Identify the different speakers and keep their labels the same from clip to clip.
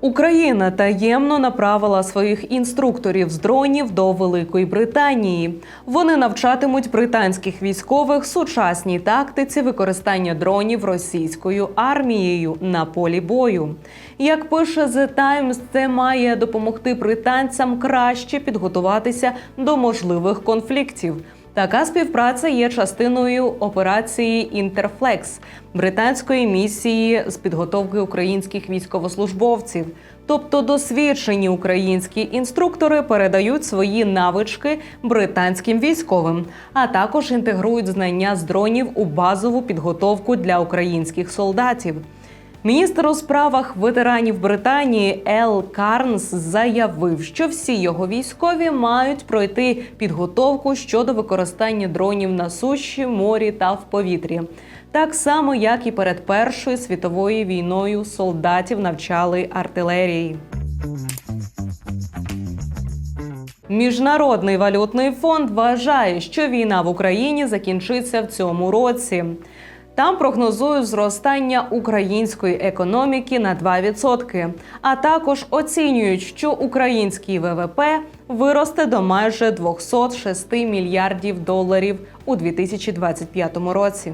Speaker 1: Україна таємно направила своїх інструкторів з дронів до Великої Британії. Вони навчатимуть британських військових сучасній тактиці використання дронів російською армією на полі бою. Як пише The Times, це має допомогти британцям краще підготуватися до можливих конфліктів. Така співпраця є частиною операції Інтерфлекс британської місії з підготовки українських військовослужбовців. Тобто досвідчені українські інструктори передають свої навички британським військовим, а також інтегрують знання з дронів у базову підготовку для українських солдатів. Міністр у справах ветеранів Британії Ел Карнс заявив, що всі його військові мають пройти підготовку щодо використання дронів на суші, морі та в повітрі. Так само, як і перед Першою світовою війною солдатів навчали артилерії. Міжнародний валютний фонд вважає, що війна в Україні закінчиться в цьому році. Там прогнозують зростання української економіки на 2%, а також оцінюють, що український ВВП виросте до майже 206 мільярдів доларів у 2025 році.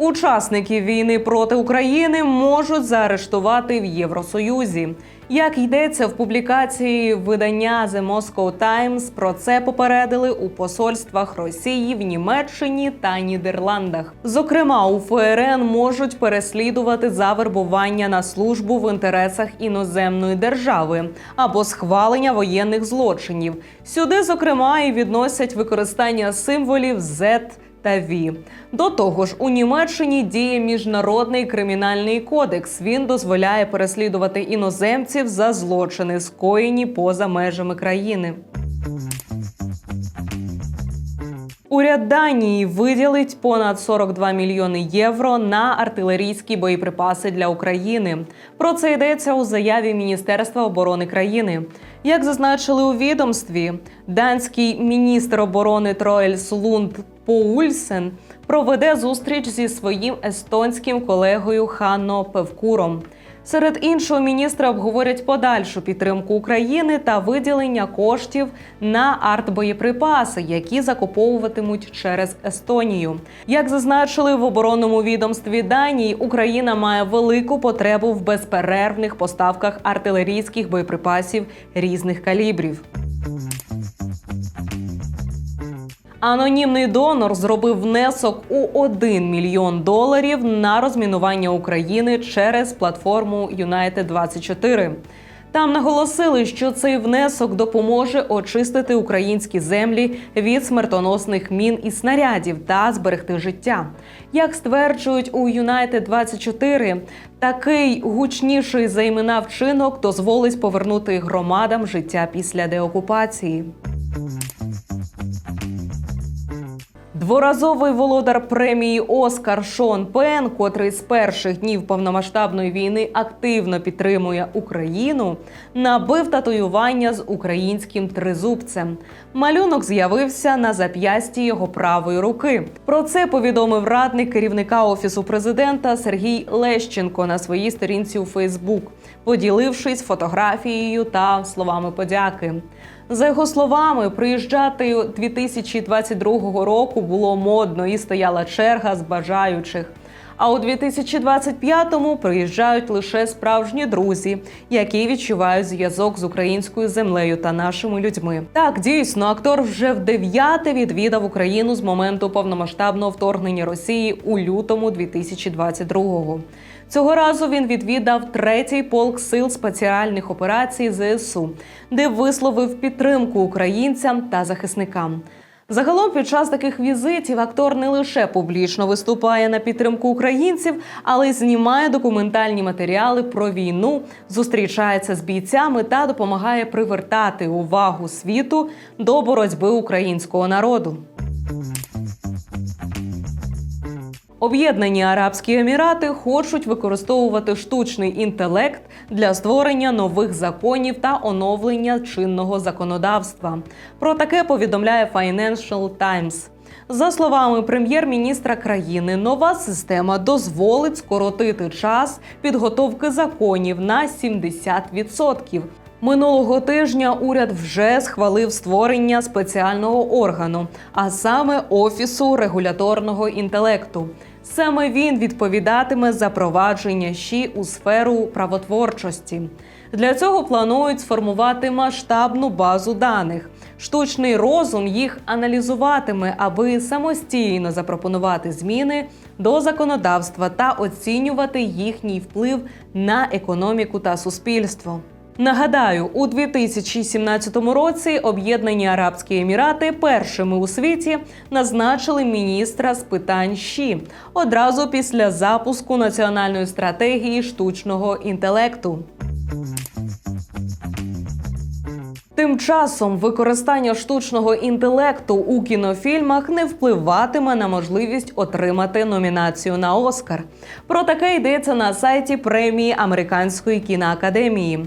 Speaker 1: Учасників війни проти України можуть заарештувати в Євросоюзі. Як йдеться в публікації видання The Moscow Times, про це попередили у посольствах Росії в Німеччині та Нідерландах. Зокрема, у ФРН можуть переслідувати за вербування на службу в інтересах іноземної держави або схвалення воєнних злочинів. Сюди, зокрема, і відносять використання символів Z та ВІ. До того ж, у Німеччині діє міжнародний кримінальний кодекс. Він дозволяє переслідувати іноземців за злочини, скоєні поза межами країни. Уряд Данії виділить понад 42 мільйони євро на артилерійські боєприпаси для України. Про це йдеться у заяві Міністерства оборони країни. Як зазначили у відомстві, данський міністр оборони Троельс Лунд Поульсен проведе зустріч зі своїм естонським колегою Ханно Певкуром. Серед іншого міністра обговорять подальшу підтримку України та виділення коштів на артбоєприпаси, які закуповуватимуть через Естонію. Як зазначили в оборонному відомстві Данії, Україна має велику потребу в безперервних поставках артилерійських боєприпасів різних калібрів. Анонімний донор зробив внесок у 1 мільйон доларів на розмінування України через платформу United 24 Там наголосили, що цей внесок допоможе очистити українські землі від смертоносних мін і снарядів та зберегти життя. Як стверджують у United 24 такий гучніший за імена вчинок дозволить повернути громадам життя після деокупації. Дворазовий володар премії Оскар Шон Пен, котрий з перших днів повномасштабної війни активно підтримує Україну, набив татуювання з українським тризубцем. Малюнок з'явився на зап'ясті його правої руки. Про це повідомив радник керівника офісу президента Сергій Лещенко на своїй сторінці у Фейсбук, поділившись фотографією та словами подяки. За його словами, приїжджати 2022 року було модно і стояла черга з бажаючих. А у 2025-му приїжджають лише справжні друзі, які відчувають зв'язок з українською землею та нашими людьми. Так, дійсно, актор вже в дев'яте відвідав Україну з моменту повномасштабного вторгнення Росії у лютому 2022-го. Цього разу він відвідав третій полк сил спеціальних операцій ЗСУ, де висловив підтримку українцям та захисникам. Загалом, під час таких візитів актор не лише публічно виступає на підтримку українців, але й знімає документальні матеріали про війну, зустрічається з бійцями та допомагає привертати увагу світу до боротьби українського народу. Об'єднані Арабські Емірати хочуть використовувати штучний інтелект для створення нових законів та оновлення чинного законодавства. Про таке повідомляє Financial Times. За словами прем'єр-міністра країни, нова система дозволить скоротити час підготовки законів на 70%. Минулого тижня уряд вже схвалив створення спеціального органу, а саме офісу регуляторного інтелекту. Саме він відповідатиме за провадження ЩІ у сферу правотворчості. Для цього планують сформувати масштабну базу даних. Штучний розум їх аналізуватиме, аби самостійно запропонувати зміни до законодавства та оцінювати їхній вплив на економіку та суспільство. Нагадаю, у 2017 році Об'єднані Арабські Емірати першими у світі назначили міністра з питань ЩІ одразу після запуску національної стратегії штучного інтелекту. Тим часом використання штучного інтелекту у кінофільмах не впливатиме на можливість отримати номінацію на Оскар. Про таке йдеться на сайті премії Американської кіноакадемії.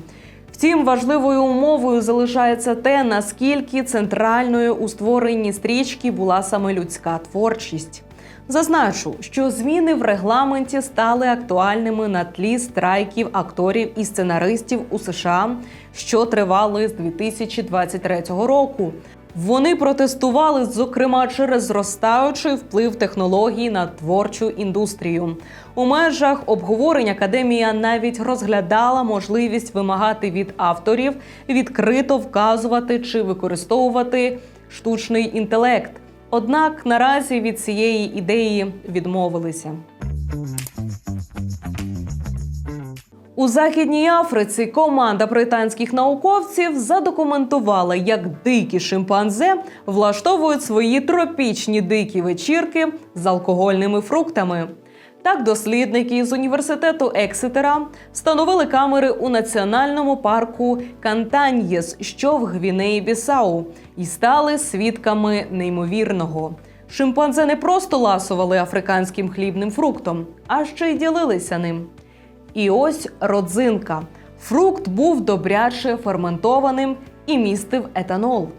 Speaker 1: Втім, важливою умовою залишається те, наскільки центральною у створенні стрічки була саме людська творчість. Зазначу, що зміни в регламенті стали актуальними на тлі страйків акторів і сценаристів у США, що тривали з 2023 року. Вони протестували, зокрема, через зростаючий вплив технологій на творчу індустрію. У межах обговорень академія навіть розглядала можливість вимагати від авторів відкрито вказувати чи використовувати штучний інтелект. Однак наразі від цієї ідеї відмовилися. У Західній Африці команда британських науковців задокументувала, як дикі шимпанзе влаштовують свої тропічні дикі вечірки з алкогольними фруктами. Так, дослідники з університету Ексетера встановили камери у національному парку Кантаньєс, що в Гвінеї Бісау, і стали свідками неймовірного. Шимпанзе не просто ласували африканським хлібним фруктом, а ще й ділилися ним. І ось родзинка. Фрукт був добряче ферментованим і містив етанол.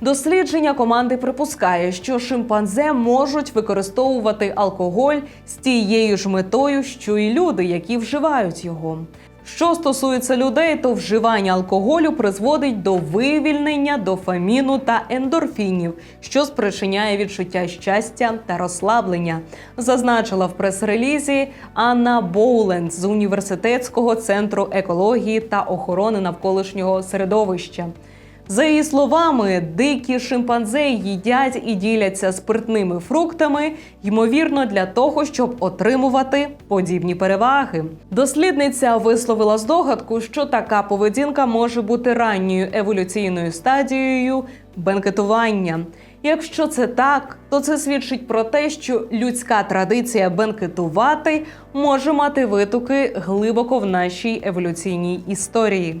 Speaker 1: Дослідження команди припускає, що шимпанзе можуть використовувати алкоголь з тією ж метою, що й люди, які вживають його. Що стосується людей, то вживання алкоголю призводить до вивільнення дофаміну та ендорфінів, що спричиняє відчуття щастя та розслаблення, зазначила в прес-релізі Анна Боуленд з університетського центру екології та охорони навколишнього середовища. За її словами, дикі шимпанзе їдять і діляться спиртними фруктами, ймовірно, для того, щоб отримувати подібні переваги. Дослідниця висловила здогадку, що така поведінка може бути ранньою еволюційною стадією бенкетування. Якщо це так, то це свідчить про те, що людська традиція бенкетувати може мати витоки глибоко в нашій еволюційній історії.